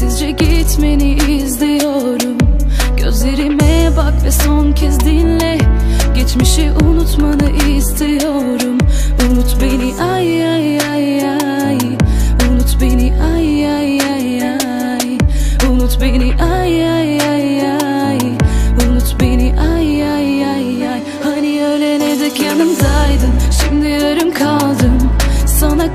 Sessizce gitmeni izliyorum. Gözlerime bak ve son kez dinle. Geçmişi unutmanı istiyorum. Unut beni ay ay ay ay. Unut beni ay ay ay ay. Unut beni ay ay ay ay. Unut beni ay ay ay ay. Hani ölene dek yanımdaydın? Şimdi yarım kaldım. Sana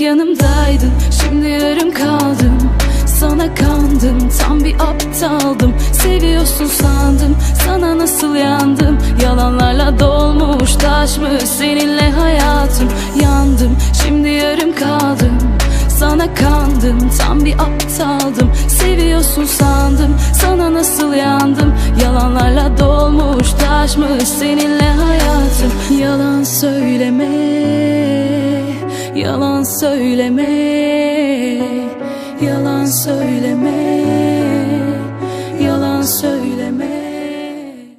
yanımdaydın Şimdi yarım kaldım. Sana kandım tam bir aptaldım. Seviyorsun sandım sana nasıl yandım? Yalanlarla dolmuş taşmış seninle hayatım? Yandım şimdi yarım kaldım. Sana kandım tam bir aptaldım. Seviyorsun sandım sana nasıl yandım? Yalanlarla dolmuş taşmış seninle hayatım? Yalan söyleme Yalan söyleme Yalan söyleme